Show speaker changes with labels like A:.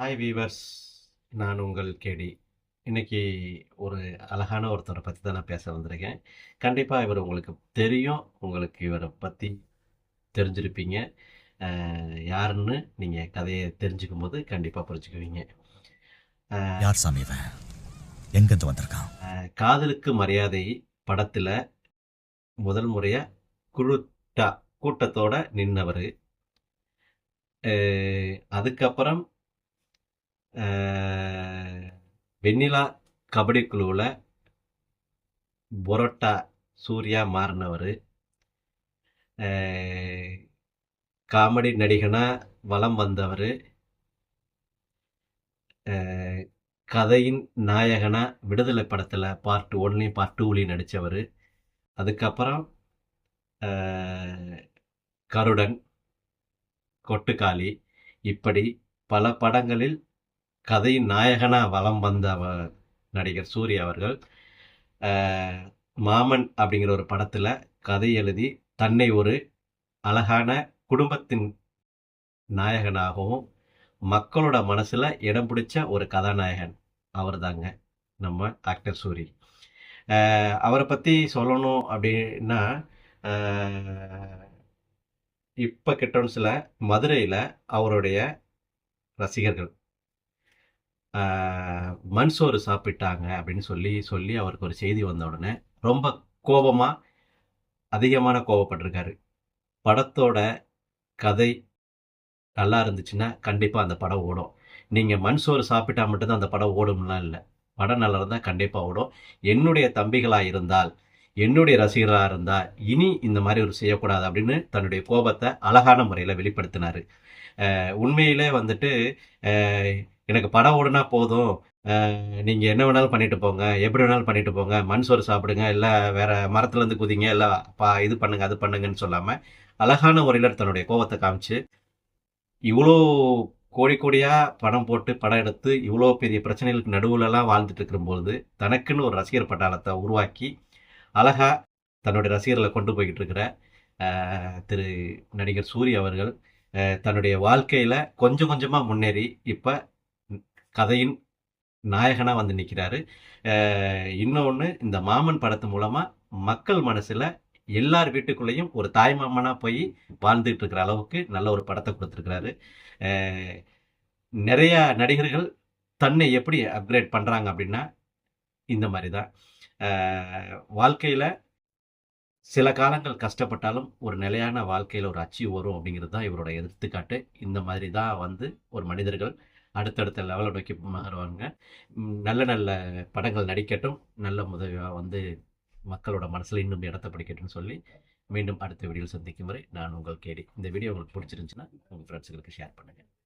A: Hi viewers நான் உங்கள் கேடி. இன்னைக்கு ஒரு அழகான ஒருத்தரை பற்றி தான் நான் பேச வந்திருக்கேன். கண்டிப்பாக இவர் உங்களுக்கு தெரியும். உங்களுக்கு இவரை பற்றி தெரிஞ்சிருப்பீங்க. யாருன்னு நீங்கள் கதையை தெரிஞ்சுக்கும் போது கண்டிப்பாக புரிஞ்சுக்குவீங்க.
B: யார் சாமி எங்கிருந்து வந்திருக்கான்?
A: காதலுக்கு மரியாதை படத்தில் முதல் முறையாக குழுட்டா கூட்டத்தோட நின்னவர். அதுக்கப்புறம் வெண்ணிலா கபடி குழுவில் பொரோட்டா சூர்யா மாறினவர். காமெடி நடிகனாக வலம் வந்தவர். கதையின் நாயகனாக விடுதலை படத்தில் பார்ட் ஒன்லையும் பார்ட் டூலையும் நடித்தவர் அதுக்கப்புறம் கருடன் கொட்டுக்காளி. இப்படி பல படங்களில் கதையின் நாயகனாக வலம் வந்த நடிகர் சூரி அவர்கள் மாமன் அப்படிங்கிற ஒரு படத்தில் கதை எழுதி தன்னை ஒரு அழகான குடும்பத்தின் நாயகனாகவும் மக்களோட மனசில் இடம் பிடிச்ச ஒரு கதாநாயகன் அவர் தாங்க நம்ம ஆக்டர் சூரி. அவரை பற்றி சொல்லணும் அப்படின்னா இப்போ கிட்டோன்ஸில் மதுரையில் அவருடைய ரசிகர்கள் மண் சோறு சாப்பிட்டாங்க அப்படின்னு சொல்லி சொல்லி அவருக்கு ஒரு செய்தி வந்த உடனே ரொம்ப கோபமாக அதிகமான கோபப்பட்டிருக்காரு. படத்தோட கதை நல்லா இருந்துச்சுன்னா கண்டிப்பாக அந்த படம் ஓடும். நீங்கள் மண் சோறு சாப்பிட்டா மட்டும்தான் அந்த படம் ஓடும்லாம் இல்லை. படம் நல்லா இருந்தால் கண்டிப்பாக ஓடும். என்னுடைய தம்பிகளாக இருந்தால் என்னுடைய ரசிகராக இருந்தால் இனி இந்த மாதிரி ஒரு செய்யக்கூடாது அப்படின்னு தன்னுடைய கோபத்தை அழகான முறையில் வெளிப்படுத்தினார். உண்மையிலே வந்துட்டு எனக்கு படம் ஓடுனா போதும். நீங்கள் என்ன வேணாலும் பண்ணிட்டு போங்க. எப்படி வேணாலும் பண்ணிட்டு போங்க. மண் சோறு சாப்பிடுங்க. இல்லை வேற மரத்துலேருந்து குதிங்க. இல்லை பா இது பண்ணுங்க அது பண்ணுங்கன்னு சொல்லாமல் அழகான முறையில் தன்னுடைய கோபத்தை காமிச்சு இவ்வளோ கோடி கோடியாக பணம் போட்டு படம் எடுத்து இவ்வளோ பெரிய பிரச்சனைகளுக்கு நடுவுலலாம் வாழ்ந்துட்டு இருக்கும்போது தனக்குன்னு ஒரு ரசிகர் பட்டாளத்தை உருவாக்கி அழகாக தன்னுடைய ரசிகர்களை கொண்டு போய்கிட்டு இருக்கிற திரு நடிகர் சூரிய அவர்கள் தன்னுடைய வாழ்க்கையில் கொஞ்சம் கொஞ்சமாக முன்னேறி இப்போ கதையின் நாயகனாக வந்து நிற்கிறாரு இன்னொன்று இந்த மாமன் படத்து மூலமாக மக்கள் மனசில் எல்லார் வீட்டுக்குள்ளேயும் ஒரு தாய் மாமனாக போய் வாழ்ந்துட்டு இருக்கிற அளவுக்கு நல்ல ஒரு படத்தை கொடுத்துருக்கிறாரு. நிறையா நடிகர்கள் தன்னை எப்படி அப்கிரேட் பண்ணுறாங்க அப்படின்னா இந்த மாதிரி தான். வாழ்க்கையில் சில காலங்கள் கஷ்டப்பட்டாலும் ஒரு நிலையான வாழ்க்கையில் ஒரு அச்சீவ் வரும் அப்படிங்கிறது தான் இவரோட எடுத்துக்காட்டு. இந்த மாதிரி தான் வந்து ஒரு மனிதர்கள் அடுத்தடுத்த லெவலை நோக்கி மாறுவாங்க. நல்ல நல்ல படங்கள் நடிக்கட்டும். நல்ல உதவியாக வந்து மக்களோட மனசில் இன்னும் இடத்த பிடிக்கட்டும்னு சொல்லி மீண்டும் அடுத்த வீடியோவில் சந்திக்கும் வரை நான் உங்கள் கேடி. இந்த வீடியோ உங்களுக்கு பிடிச்சிருந்துச்சுன்னா உங்கள் ஃப்ரெண்ட்ஸுங்களுக்கு ஷேர் பண்ணுங்கள்